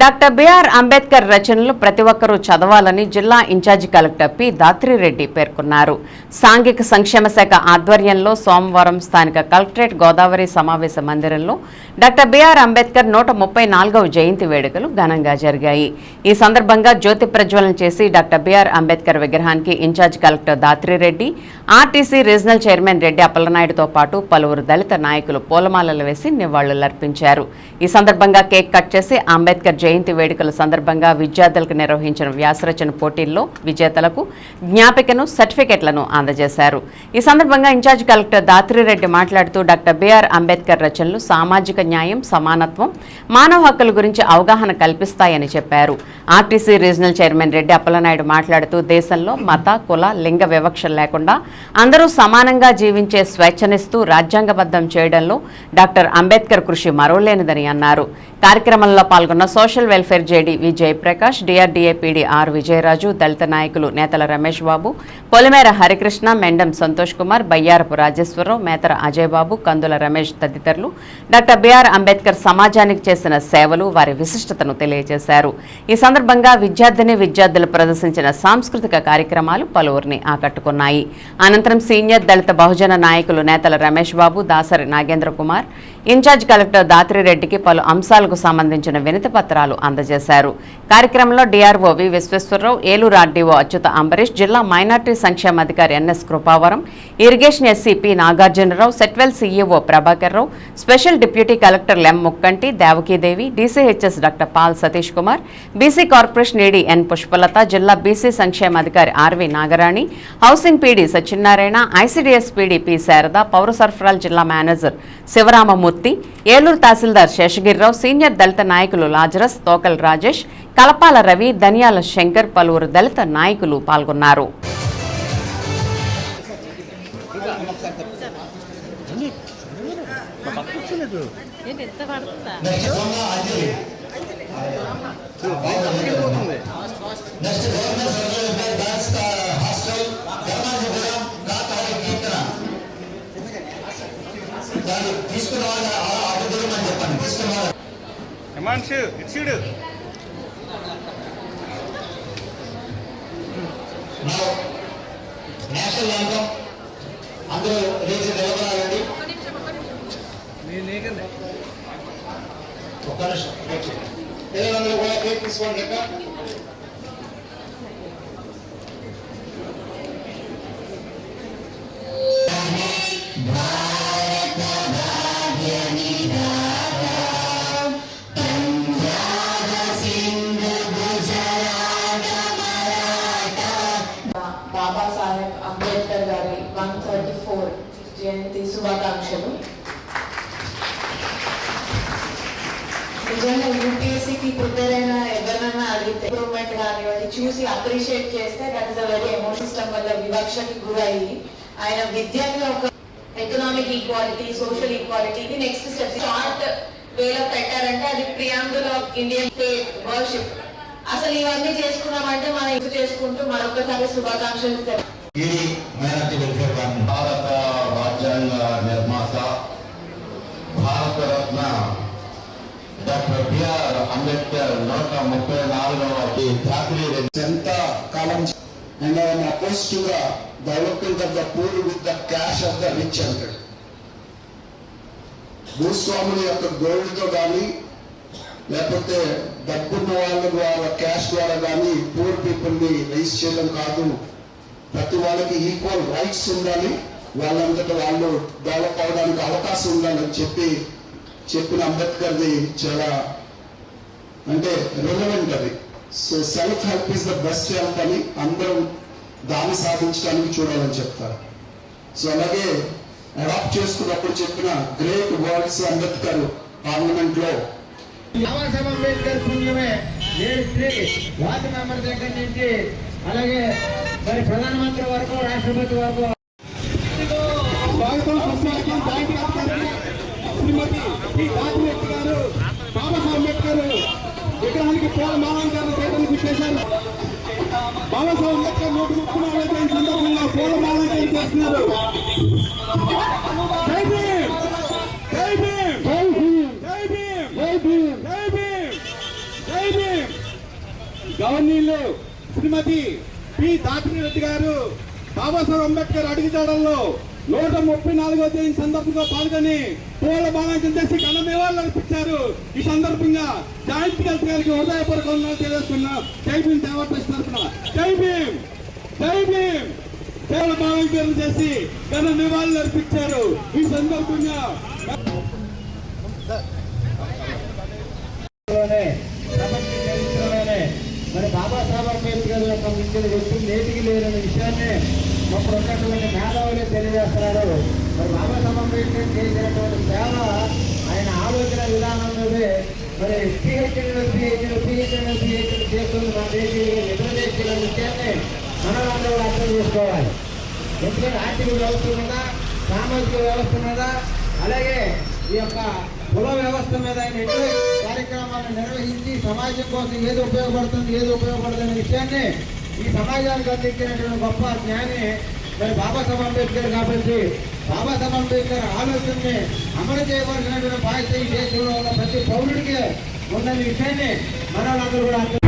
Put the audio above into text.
Doctor BR Ambedkar రచనలు ప్రతి ఒక్కరూ చదవాలని జిల్లా ఇన్ఛార్జి కలెక్టర్ పి దాత్రిరెడ్డి పేర్కొన్నారు. సాంఘిక సంక్షేమ శాఖ ఆధ్వర్యంలో సోమవారం స్థానిక కలెక్టరేట్ గోదావరి సమావేశ మందిరంలో డాక్టర్ బిఆర్ అంబేద్కర్ నూట ముప్పై నాలుగవ జయంతి వేడుకలు ఘనంగా జరిగాయి. ఈ సందర్భంగా జ్యోతి ప్రజ్వలన చేసి డాక్టర్ బిఆర్ అంబేద్కర్ విగ్రహానికి incharge collector Dathrireddy RTC regional chairman Reddy అప్పలనాయుడుతో పాటు పలువురు దళిత నాయకులు పూలమాలలు వేసి నివాళులర్పించారు. ఈ సందర్భంగా కేక్ కట్ చేసి అంబేద్కర్ జయంతి వేడుకల సందర్భంగా విద్యార్థులకు నిర్వహించిన వ్యాసరచన పోటీల్లో విజేతలకు జ్ఞాపికను సర్టిఫికెట్లను అందజేశారు. ఈ సందర్భంగా ఇన్ఛార్జ్ కలెక్టర్ దాత్రిరెడ్డి మాట్లాడుతూ డాక్టర్ బిఆర్ అంబేద్కర్ రచనలు సామాజిక న్యాయం సమానత్వం మానవ హక్కుల గురించి అవగాహన కల్పిస్తాయని చెప్పారు. RTC regional chairman Reddy Appalanaidu మాట్లాడుతూ దేశంలో మత కుల లింగ వివక్ష లేకుండా అందరూ సమానంగా జీవించే స్వేచ్ఛనిస్తూ రాజ్యాంగబద్ధం చేయడంలో డాక్టర్ అంబేద్కర్ కృషి మరోలేనిదని అన్నారు. కార్యక్రమంలో పాల్గొన్న social welfare JD V Jayaprakash R Vijayaraju దళిత నాయకులు నేతల రమేష్ బాబు పొలిమేర హరికృష్ణ మెండం సంతోష్ కుమార్ బయ్యారపు రాజేశ్వరరావు మేతర అజయ్ బాబు కందుల రమేష్ తదితరులు. డాక్టర్ బిఆర్ అంబేద్కర్ సమాజానికి చేసిన సేవలు వారి విశిష్టతను తెలియజేశారు. ఈ సందర్భంగా విద్యార్థిని విద్యార్థులు ప్రదర్శించిన సాంస్కృతిక కార్యక్రమాలు పలువురిని ఆకట్టుకున్నాయి. అనంతరం సీనియర్ దళిత బహుజన నాయకులు నేతల రమేష్ బాబు దాసరి నాగేంద్ర కుమార్ ఇన్ఛార్జ్ కలెక్టర్ దాత్రిరెడ్డికి పలు అంశాలకు సంబంధించిన వినతి పత్రాలు అందజేశారు. కార్యక్రమంలో DRO V Visweswararao Eluru RDO Achyuta Ambareesh జిల్లా మైనార్టీ సంక్షేమ అధికారి NS Krupavaram irrigation SCP Nagarjunarao Setwel CEO Prabhakar Rao special deputy collector లెం Mukkanti Devakidevi DCHS doctor Paul Satish Kumar BC corporation ED N Pushpalatha జిల్లా BC సంక్షేమ అధికారి RV Nagarani housing PD Satyanarayana ICDS PD P Sharada పౌర సరఫరాల జిల్లా manager Sivaramamurthy Eluru తహసీల్దార్ Seshagiri Rao senior దళిత నాయకులు Lazarus Tokal Rajesh Kalapala Ravi Daniyala Shankar పలువురు దళిత నాయకులు పాల్గొన్నారు ఏంటి చెప్పండి తీసుకురావాలి హిమాంశు ఇచ్చుడు నేషనల్ యాంథమ్ అందరూ లేచి నిలబడాలండి ఒక్క నిమిషం. పిల్లలందరూ కూడా కేక్ తీసుకోండి జయంతి శుభాకాంక్షలు నిజంగా యూపీఎస్సీకి ప్రిపేర్ అయిన ఎవరినైనా అడిగితే ఇంప్రూవ్మెంట్ కానివ్వండి చూసి అప్రిషియేట్ చేస్తే that is a very emotion system వల్ల వివక్షకి గురయ్యి ఆయన విద్యని ఒక ఎకనామిక్ ఈక్వాలిటీ సోషల్ ఈక్వాలిటీకి నెక్స్ట్ స్టెప్ షార్ట్ వేలో పెట్టారంటే అది preamble of Indian state worship అసలు ఇవన్నీ చేసుకున్నామంటే మనం ఇది చేసుకుంటూ మరొకసారి శుభాకాంక్షలు మైనార్టీ వెల్ఫేర్ అంబేద్కర్ నూట ముప్పై నాలుగవ జాతీయ ఎంత కాలం and I'm oppose to development of the poor with the cash of the rich అంటాడు. భూస్వాముల యొక్క గోల్డ్తో కానీ లేకపోతే డబ్బున్న వాళ్ళ ద్వారా క్యాష్ ద్వారా కానీ పూర్ పీపుల్ని రైస్ చేయడం కాదు. ప్రతి వాళ్ళకి ఈక్వల్ రైట్స్ ఉండాలి. వాళ్ళంతటా వాళ్ళు డెవలప్ అవడానికి అవకాశం ఉండాలని చెప్పి చెప్పిన అంబేద్కర్ది చాలా అంటే రిలవెంట్ అది. So self help is the best help అని అందరం దాన్ని సాధించడానికి చూడాలని చెప్తారు. సో అలాగే అడాప్ట్ చేసుకున్నప్పుడు చెప్పిన గ్రేట్ వర్డ్స్ అంబేద్కర్ పార్లమెంట్లో బాబాసాహెబ్ అంబేద్కర్ పుణ్యమే. వార్డు మెంబర్ దగ్గర నుంచి అలాగే మరి ప్రధానమంత్రి వరకు రాష్ట్రపతి వరకు. శ్రీమతి గారు విగ్రహానికి పూల మాలంకరణ చేయడానికి చేశారు బాబాసాహెబ్ అంబేద్కర్ నూట ముప్పై నాలుగు ఈ సందర్భంగా పూల మాలంకరణ చేస్తున్నారు. గవర్నీలు శ్రీమతి పి. దాపిరెడ్డి గారు బాబాసాహెబ్ అంబేద్కర్ అడుగుజాడల్లో నూట ముప్పై నాలుగో తేదీ సందర్భంగా పాల్గొని పూల బాణాంకం చేసి ఘన అనిపించారు ఈ సందర్భంగా జాయింట్ కలెక్టర్ గారికి హృదయపూర్వక వందనాలు తెలియజేస్తున్నా. జై భీమ్ దేవా ట్రస్ట్ తరఫున. జై భీమ్! జై భీమ్! పూల బాణాంకం చేసి ఘన నివాళులు అర్పించారు. ఈ సందర్భంగా మరి బాబాసాహెబ్ అంబేద్కర్ యొక్క మించిన వ్యక్తులు నేటికి లేరనే విషయాన్ని అప్పుడు ఉన్నటువంటి మేధావులే తెలియజేస్తున్నాడు. మరి బాబాసాహెబ్ అంబేద్కర్ చేసినటువంటి సేవ ఆయన ఆలోచన విధానం మీద మరి పిహెచ్డీలు పిహెచ్డీలు పిహెచ్డీలు పిహెచ్డీలు చేస్తుంది. మన దేశీయులు ఇతర దేశీయుల విషయాన్ని మనమందరూ కూడా అర్థం చేసుకోవాలి. ఎందుకంటే ఆర్థిక వ్యవస్థ మీద సామాజిక వ్యవస్థ మీద అలాగే ఈ యొక్క కుల వ్యవస్థ మీద ఆయన ఎన్నో కార్యక్రమాలను నిర్వహించి సమాజం కోసం ఏది ఉపయోగపడుతుంది ఏది ఉపయోగపడుతుంది అనే విషయాన్ని ఈ సమాజానికి అందించినటువంటి గొప్ప జ్ఞాని మరి బాబాసాహెబ్ అంబేద్కర్ కాబట్టి బాబాసాహెబ్ అంబేద్కర్ ఆలోచనని అమలు చేయవలసినటువంటి బాధ్యత ఈ దేశంలో ఉన్న ప్రతి పౌరుడికి ఉందనే విషయాన్ని మనందరూ కూడా